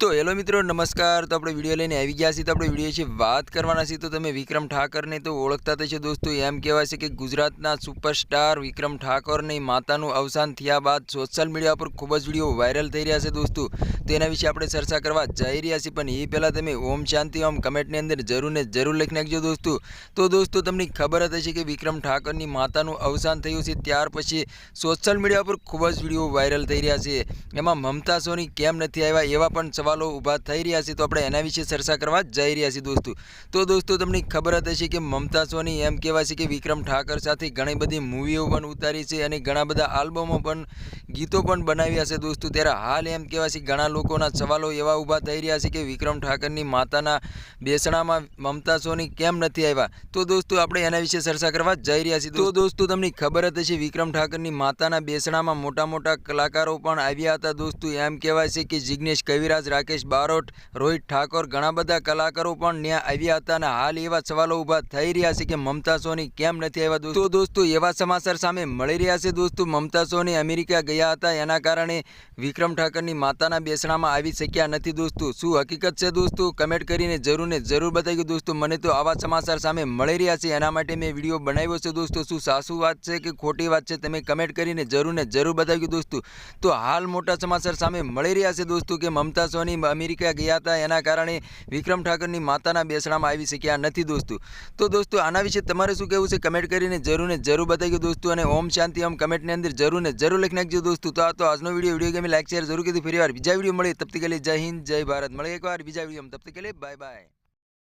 તો હેલો મિત્રો, નમસ્કાર. તો આપણે વીડિયો લઈને આવી ગયા છીએ. તો આપણે વીડિયો છે વાત કરવાના છીએ. તો તમે વિક્રમ ઠાકરને તો ઓળખતા થશે દોસ્તો. એમ કહેવાય છે કે ગુજરાતના સુપરસ્ટાર વિક્રમ ઠાકોરની માતાનું અવસાન થયા બાદ સોશિયલ મીડિયા પર ખૂબ જ વીડિયો વાયરલ થઈ રહ્યા છે દોસ્તો. તો એના વિશે આપણે ચર્ચા કરવા જઈ રહ્યા છીએ. પણ એ પહેલાં તમે ઓમ શાંતિ ઓમ કમેન્ટની અંદર જરૂર ને જરૂર લખી નાખજો દોસ્તો. તો દોસ્તો, તમને ખબર હશે કે વિક્રમ ઠાકરની માતાનું અવસાન થયું છે. ત્યાર પછી સોશિયલ મીડિયા પર ખૂબ જ વીડિયો વાયરલ થઈ રહ્યા છે. એમાં મમતા સોની કેમ નથી આવ્યા એવા પણ સવાલો ઊભા થઈ રહ્યા છે. તો આપણે એના વિશે ચર્ચા કરવા જઈ રહ્યા છીએ દોસ્તો. તો દોસ્તો, તમને ખબર જ હશે કે મમતા સોની એમ કહેવાય છે કે વિક્રમ ઠાકર સાથે ઘણી બધી મૂવીઓ પણ ઉતારી છે અને ઘણા બધા આલ્બમો પણ ગીતો પણ બનાવ્યા છે દોસ્તો. ત્યારે હાલ એમ કહેવાય છે ઘણા લોકોના સવાલો એવા ઊભા થઈ રહ્યા છે કે વિક્રમ ઠાકરની માતાના બેસણામાં મમતા સોની કેમ નથી આવ્યા? તો દોસ્તો, આપણે એના વિશે ચર્ચા કરવા જઈ રહ્યા છીએ. તો દોસ્તો, તમને ખબર જ હશે વિક્રમ ઠાકરની માતાના બેસણામાં મોટા મોટા કલાકારો પણ આવ્યા હતા દોસ્તો. એમ કહેવાય છે કે જિગ્નેશ કવિરાજ, રાકેશ બારોટ, રોહિત ઠાકોર ઘણા બધા કલાકારો પણ ત્યાં આવ્યા હતા અને હાલ એવા સવાલો ઊભા થઈ રહ્યા છે કે મમતા સોની કેમ નથી આવ્યા દોસ્તો? દોસ્તો, એવા સમાચાર સામે મળી રહ્યા છે દોસ્તો. મમતા સોની અમેરિકા ગયા હતા. એના કારણે વિક્રમ ઠાકરની માતાના બેસણામાં આવી શક્યા નથી દોસ્તો. શું હકીકત છે દોસ્તો? કમેન્ટ કરીને જરૂરને જરૂર બતાવ્યું દોસ્તો. મને તો આવા સમાચાર સામે મળી રહ્યા છે. એના માટે મેં વીડિયો બનાવ્યો છે દોસ્તો. શું સાસુ વાત છે કે ખોટી વાત છે? તમે કમેન્ટ કરીને જરૂરને જરૂર બતાવ્યું દોસ્તો. તો હાલ મોટા સમાચાર સામે મળી રહ્યા છે દોસ્તો કે મમતા સોની અમેરિકા ગયા હતા. એના કારણે વિક્રમ ઠાકરની માતાના બેસણામાં આવી શક્યા નથી દોસ્તો. તો દોસ્તો આના વિશે તમારે શું કહેવું છે? કમેન્ટ કરીને જરૂરને જરૂર બતાવ્યું દોસ્તો. અને ઓમ શાંતિ, ઓમ કમેન્ટની અંદર જરૂરને જરૂર લખી નાખજો દોસ્તો, તો આ તો આજનો વીડિયો વીડિયો ગમે લાઈક, શેર જરૂર કીધું ફરી વાર બીજા વીડિયો મળે તબ તક લીએ જય હિન્દ, જય ભારત. મળે એકવાર બીજા વીડિયો તબ તક લીએ બાય બાય.